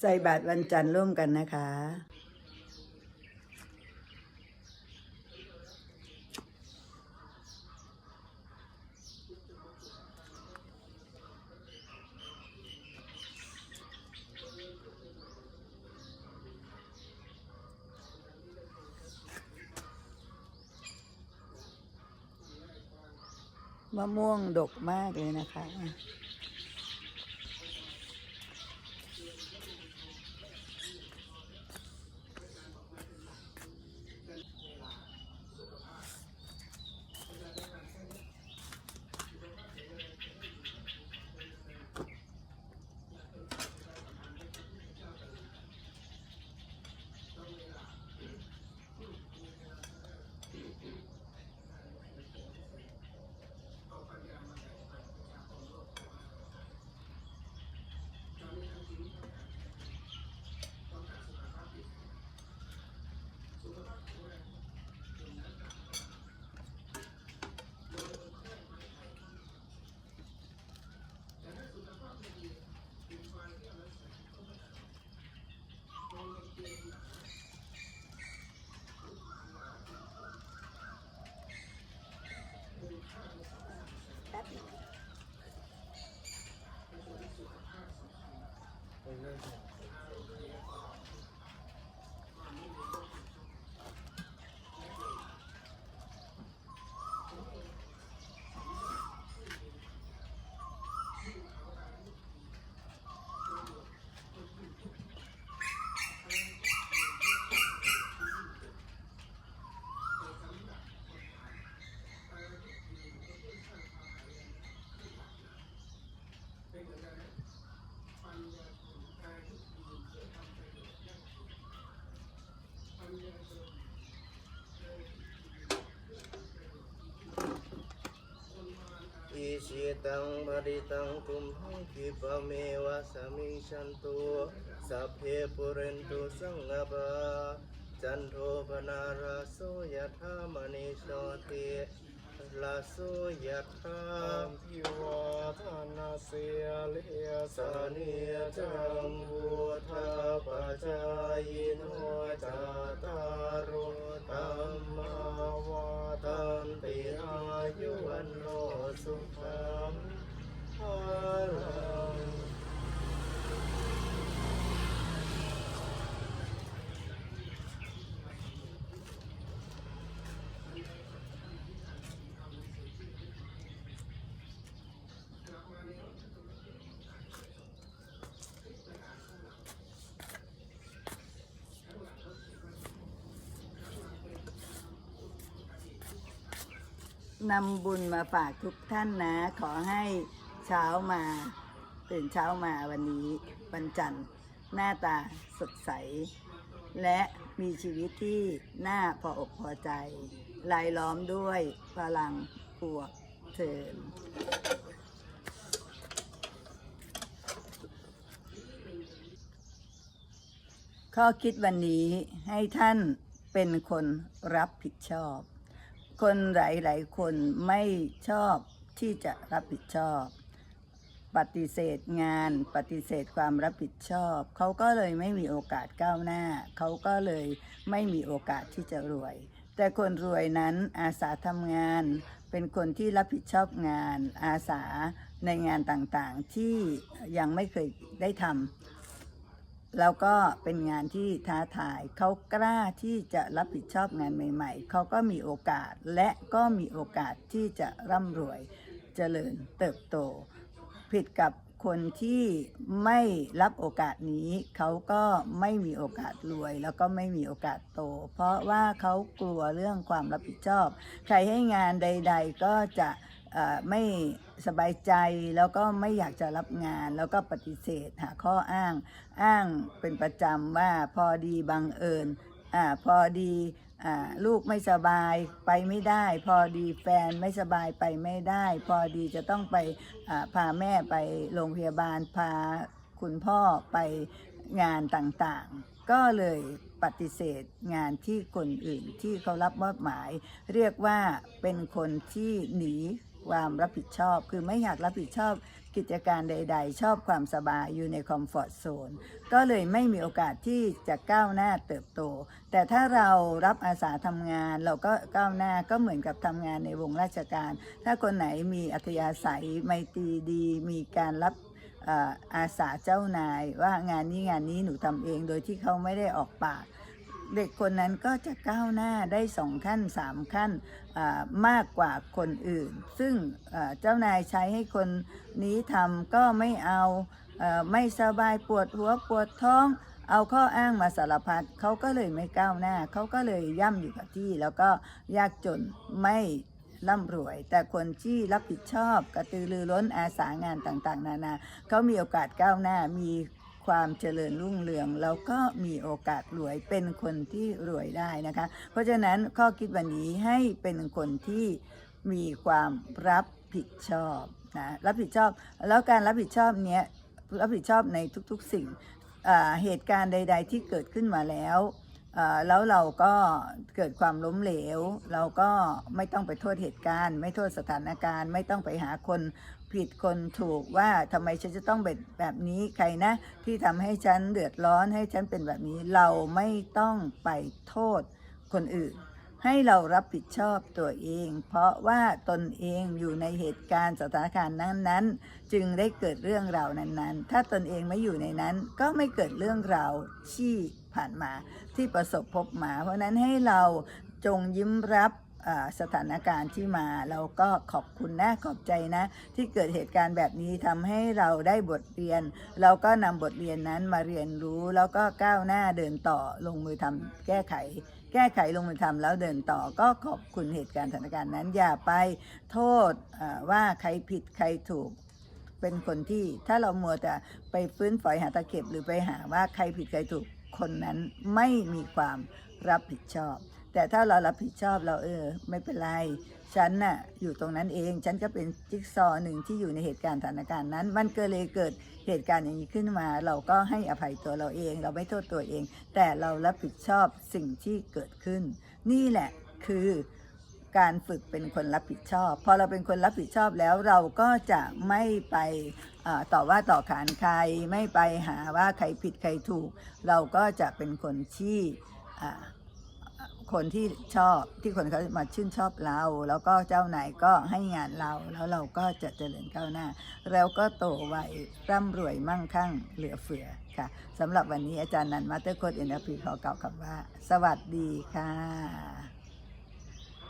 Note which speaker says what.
Speaker 1: ใส่บาตรวันจันทร์ร่วมกันนะคะ มะม่วงดกมากเลยนะคะ
Speaker 2: ชิตังบริตังตุมหังคิปเมวะสมิงชันตุสัพเพปุเรนตุสังกปาจันโทปนาราโสยธามณิโชติลาโสยธา
Speaker 3: พิวาทานาเสียเลส
Speaker 2: สานิยจังบุทาปจายโนจาตารโรธรรมาวาทัน ติอายุวันโนสุขังภาลัง
Speaker 1: นำบุญมาฝากทุกท่านนะ ขอให้เช้ามา ตื่นเช้ามาวันนี้วันจันทร์ หน้าตาสดใส และมีชีวิตที่น่าพออกพอใจลายล้อมด้วยพลังบวกเถินข้อคิดวันนี้ให้ท่านเป็นคนรับผิดชอบ คนหลายๆคนไม่ชอบที่จะรับผิดชอบ ปฏิเสธงาน ปฏิเสธความรับผิดชอบ เขาก็เลยไม่มีโอกาสก้าวหน้า เขาก็เลยไม่มีโอกาสที่จะรวย แต่คนรวยนั้นอาสาทำงาน เป็นคนที่รับผิดชอบงาน อาสาในงานต่างๆที่ยังไม่เคยได้ทำ แล้วก็เป็นงานที่ท้าทายเขากล้าที่จะรับผิดชอบงานใหม่ ๆ เขาก็มีโอกาสและก็มีโอกาสที่จะร่ำรวยเจริญเติบโต ผิดกับคนที่ไม่รับโอกาสนี้ เขาก็ไม่มีโอกาสรวย แล้วก็ไม่มีโอกาสโต เพราะว่าเขากลัวเรื่องความรับผิดชอบ ใครให้งานใด ๆ ก็จะ ไม่สบายใจแล้วก็ไม่อยากจะรับงานแล้วก็ปฏิเสธหาข้ออ้างอ้างเป็นประจำว่าพอดีบังเอิญอ่าพอดีอ่าลูกไม่สบายไปไม่ได้ พอดีแฟนไม่สบายไปไม่ได้ พอดีจะต้องไปอ่าพาแม่ไปโรงพยาบาลพาคุณพ่อไปงานต่างๆ ก็เลยปฏิเสธงานที่คนอื่นที่เขารับมอบหมาย เรียกว่าเป็นคนที่หนี ความรับผิดชอบ คือไม่อยากรับผิดชอบกิจการใด ๆ ชอบความสบายอยู่ในคอมฟอร์ทโซนก็เลยไม่มีโอกาสที่จะก้าวหน้าเติบโต แต่ถ้าเรารับอาสาทำงานเราก็ก้าวหน้าก็เหมือนกับทำงานในวงราชการ ถ้าคนไหนมีอัธยาศัยไมตรีดี มีการรับเอ่ออาสาเจ้านายว่างานนี้งานนี้หนูทำเองโดยที่เขาไม่ได้ออกปาก เด็กคนนั้นก็จะก้าวหน้าได้สองขั้นสามขั้นมากกว่าคนอื่น ซึ่งเจ้านายใช้ให้คนนี้ทำก็ไม่เอาอไม่สบายปวดหัวปวดท้อง เอาข้ออ้างมาสารพัดเขาก็เลยไม่ก้าวหน้า เขาก็เลยย่ำอยู่กับที่ แล้วก็ยากจนไม่ร่ำรวย แต่คนที่รับผิดชอบกระตือรือร้นอาสางานต่างๆ นานาเขามีโอกาสก้าวหน้ามี ความเจริญรุ่งเรืองแล้วก็มีโอกาสรวยเป็นคนที่รวยได้นะคะ เพราะฉะนั้นข้อคิดวันนี้ให้เป็นคนที่มีความรับผิดชอบนะรับผิดชอบ แล้วการรับผิดชอบเนี้ยรับผิดชอบในทุกๆสิ่งเหตุการณ์ใด ๆ ที่เกิดขึ้นมาแล้ว แล้วเราก็เกิดความล้มเหลว เราก็ไม่ต้องไปโทษเหตุการณ์ ไม่โทษสถานการณ์ ไม่ต้องไปหาคนผิดคนถูกว่าทำไมฉันจะต้องเป็นแบบนี้ใครนะ ที่ทำให้ฉันเดือดร้อนให้ฉันเป็นแบบนี้ เราไม่ต้องไปโทษคนอื่น ให้เรารับผิดชอบตัวเอง เพราะว่าตนเองอยู่ในเหตุการณ์สถานการณ์นั้นๆ จึงได้เกิดเรื่องราวนั้นๆ ถ้าตนเองไม่อยู่ในนั้นก็ไม่เกิดเรื่องราวที่ผ่านมาที่ประสบพบมา เพราะนั้นให้เราจงยิ้มรับสถานการณ์ที่มาเราก็ขอบคุณนะขอบใจนะ ที่เกิดเหตุการณ์แบบนี้ทำให้เราได้บทเรียน เราก็นำบทเรียนนั้นมาเรียนรู้แล้วก็ก้าวหน้าเดินต่อลงมือทำแก้ไข แก้ไขลงมือทำแล้วเดินต่อก็ขอบคุณเหตุการณ์สถานการณ์นั้น อย่าไปโทษว่าใครผิดใครถูกเป็นคนที่ถ้าเรามัวแต่ไปฟื้นฝอยหาตะเข็บหรือไปหาว่าใครผิดใครถูกคนนั้นไม่มีความรับผิดชอบ แต่ถ้าเรารับผิดชอบเราเออ ไม่เป็นไร ฉันน่ะอยู่ตรงนั้นเอง ฉันก็เป็นจิ๊กซอว์หนึ่งที่อยู่ในเหตุการณ์สถานการณ์นั้น มันเก็เลยเกิดเหตุการณ์อย่างนี้ขึ้นมา เราก็ให้อภัยตัวเราเอง เราไม่โทษตัวเอง แต่เรารับผิดชอบสิ่งที่เกิดขึ้น นี่แหละคือการฝึกเป็นคนรับผิดชอบ พอเราเป็นคนรับผิดชอบแล้วเราก็จะไม่ไปต่อว่าต่อขานใครไม่ไปหาว่าใครผิดใครถูก เราก็จะเป็นคนที่ คนที่ชอบที่คนเขามาชื่นชอบเรา แล้วก็เจ้าไหนก็ให้งานเรา แล้วเราก็จะเจริญก้าวหน้า แล้วก็โตไวร่ำรวยมั่งคั่งเหลือเฟือค่ะสำหรับวันนี้อาจารย์นันมาเตอร์โคดเอ็นพีขอกล่าวคำว่า สวัสดีค่ะ